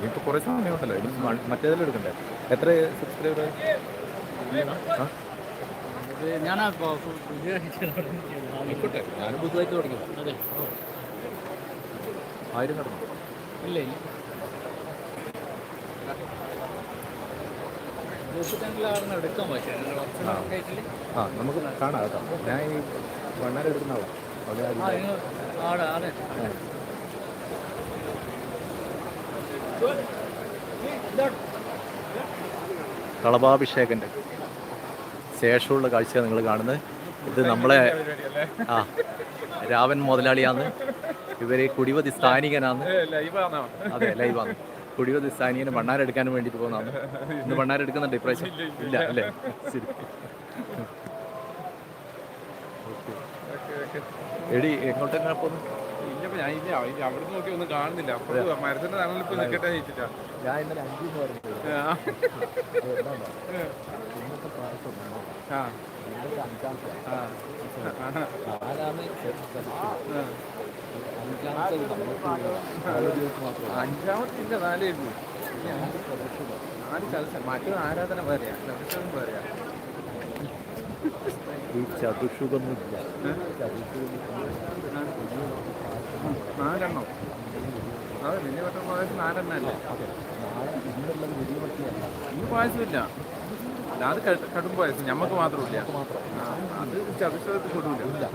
ഇനിയിപ്പോൾ കുറേ സമയം ഉണ്ടല്ലോ ഇനി മറ്റേതെല്ലാം എടുക്കണ്ടേ? എത്ര സബ്സ്ക്രൈബർ ഞാനാ ആയിക്കോട്ടെ. ഞാനും പുതുതായിട്ട് തുടങ്ങി അതെ. ആയിരം കടന്നു? ഇല്ല ആ. നമുക്ക് കാണാം കേട്ടോ. ഞാൻ ഈ വണ്ണാരെടുക്കുന്ന ആളാണ് അവിടെ കളഭാഭിഷേകന്റെ ശേഷമുള്ള കാഴ്ചയാണ് നിങ്ങൾ കാണുന്നത്. ഇത് നമ്മളെ ആ രാവൻ മുതലാളിയാന്ന് ഇവർ കുടിവതി സ്ഥാനികനാന്ന്. അതെ ലൈവാണ് കുടിവതി സ്ഥാനികന് മണ്ണാരെടുക്കാൻ വേണ്ടിയിട്ട് പോകുന്നതാണ് ഇന്ന് ഭണ്ണാരെടുക്കുന്നുണ്ട് ഇപ്രാവശ്യം. ഇല്ല അല്ലേ? ശരി. എടി എങ്ങോട്ടെങ്ങനെ പോകുന്നു ഇല്ലപ്പോ ഞാൻ ഇല്ല ഇല്ല അവിടെ നോക്കി ഒന്നും കാണുന്നില്ല. അപ്പോൾ മരത്തിന്റെ തണലിൽ ഇപ്പൊ നിൽക്കട്ടെ ചോദിച്ചിട്ടാ ഞാൻ ഇന്നലെ അഞ്ചു അഞ്ചാമത്തെ ഇല്ല നാലേ ഉള്ളൂ. നാല് ചലച്ച മറ്റൊരു ആരാധന പറയാ ചലച്ചതും പറയാ ഈ ചതുഷുഖമൊന്നുമില്ല നാലെണ്ണം. അതെ വലിയ പറ്റുന്ന പായസം നാലെണ്ണം അല്ലേ? നാളെ ഇന്നുള്ളത് വലിയ പട്ടിയല്ല ഇന്ന് പായസം ഇല്ല അല്ല അത് കട- പായസം. ഞമ്മക്ക് മാത്രമില്ല. അത് ചതുശതത്തിൽ കൊടുക്കില്ല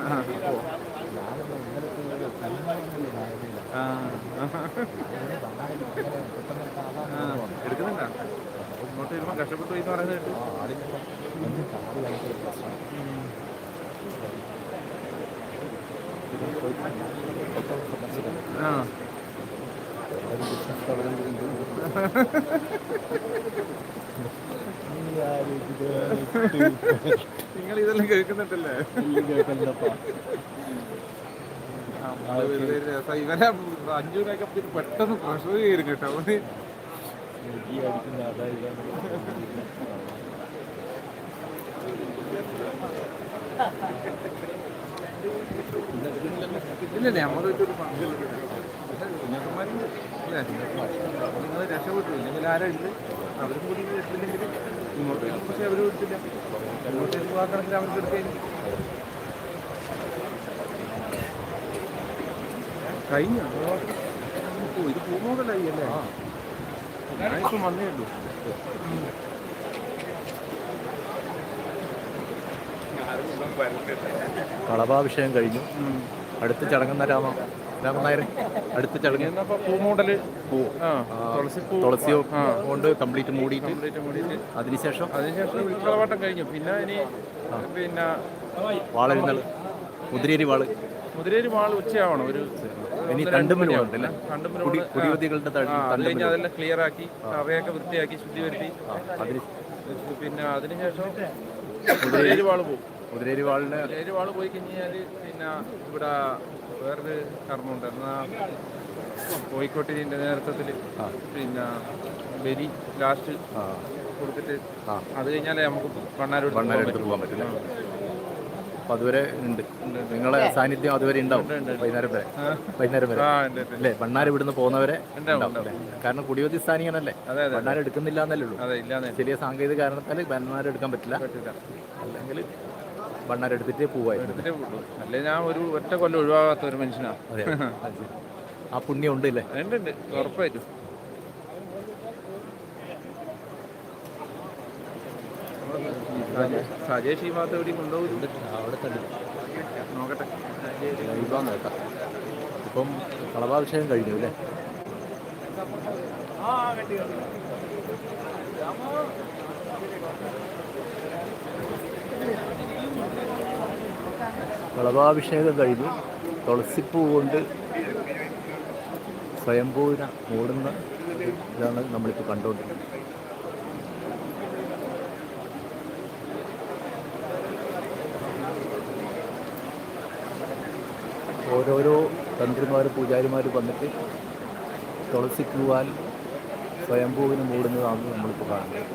എടുക്കുന്നുണ്ടാ? ഇങ്ങോട്ട് വരുമ്പോ കഷ്ടപ്പെട്ടു പോയി എന്ന് പറയുന്നത് കേട്ടു. നിങ്ങൾ ഇതെല്ലാം കേൾക്കുന്നുണ്ടല്ലേ ഇവരെ അഞ്ചു പിന്നെ പെട്ടെന്ന് പ്രഷർ കയറും കേട്ടോ. ഇല്ലല്ലേ നമ്മളൊരു രക്ഷപ്പെട്ടു ഇല്ലെങ്കിൽ കഴിഞ്ഞു ഇത് പൂമോകലായി അല്ലേ ഞാനിപ്പം വന്നേ ഉള്ളൂ കളഭാഭിഷേകം കഴിഞ്ഞു. അടുത്ത ചടങ്ങെന്ന രാമ രാമൻ നായർ അടുത്ത ചടങ്ങ്. പൂമോഡൽ പൂ ആ കൊണ്ട് കംപ്ലീറ്റ് മൂടിയിട്ട്. അതിനുശേഷം? അതിനുശേഷം ഉത്സവവട്ടം കഴിഞ്ഞു. പിന്നെ ഇനി പിന്നെ വാളെഴുന്നൾ മുതിരേരി വാൾ. മുതിരേരി വാൾ ഉച്ചയാവണം. ഒരു ഇനി കണ്ടുമ്പലോട് കുടിവതികളുടെ കഴിഞ്ഞ് അതെല്ലാം ക്ലിയർ ആക്കി അവയൊക്കെ വൃത്തിയാക്കി ശുദ്ധി വരുത്തി. പിന്നെ അതിനുശേഷം മുതിരേരി വാൾ പോകും മുതിരേരി വാളിന് മുതിരേരി വാൾ പോയി കഴിഞ്ഞാൽ പിന്നെ ഇവിടെ വേറൊരു കർമ്മമുണ്ട്. എന്നാ കോഴിക്കോട്ടിന്റെ നേതൃത്വത്തിൽ പിന്നെ ബലി ലാസ്റ്റ് കൊടുത്തിട്ട് അത് കഴിഞ്ഞാലേ നമുക്ക് കണ്ണാരോട് വണ്ണാരെടുത്ത് പോകാൻ പറ്റില്ല? അപ്പം അതുവരെ ഉണ്ട്. നിങ്ങളെ സാന്നിധ്യം അതുവരെ ഉണ്ടാവും. വൈകുന്നേരം വരെ. വൈകുന്നേരം വരെ. അല്ലേ? വണ്ണാർ ഇവിടുന്ന് പോകുന്നവരെ കാരണം കുടിയോതി സ്ഥാനികനല്ലേ? വണ്ണാർ എടുക്കുന്നില്ല എന്നല്ലേ ഉള്ളൂ. ചെറിയ സാങ്കേതിക കാരണത്താൽ വണ്ണാർ എടുക്കാൻ പറ്റില്ല. അല്ലെങ്കിൽ വണ്ണാർ എടുത്തിട്ട് പോവായിരുന്നു. അല്ലേ ഞാൻ ഒരു ഒറ്റ കൊല്ലം ഒഴിവാകാത്ത ഒരു മനുഷ്യനാണ്. ആ പുണ്യം ഉണ്ട് അല്ലേ? ഉണ്ട് ഉണ്ട്. ഉറപ്പായിട്ടും. സജേഷ്- സജേഷ് ഈ ഭാഗത്ത് എവിടെയും കൊണ്ടുപോകും? അവിടെ തന്നെ. നോക്കട്ടെ. ലൈവാന്ന് കേട്ടോ ഇപ്പം കളഭാഭിഷേകം കഴിഞ്ഞു അല്ലേ? കളഭാഭിഷേകം കഴിഞ്ഞു തുളസിപ്പൂ കൊണ്ട് സ്വയംഭൂവിനെ മൂടുന്ന ഇതാണ് നമ്മളിപ്പോൾ കണ്ടുകൊണ്ടിരിക്കുന്നത്. ഓരോരോ തന്ത്രിമാർ പൂജാരിമാർ വന്നിട്ട് തുളസിപ്പൂവാൽ സ്വയംഭൂവിനെ മൂടുന്നതാണ് നമ്മളിപ്പോൾ കാണുന്നത്.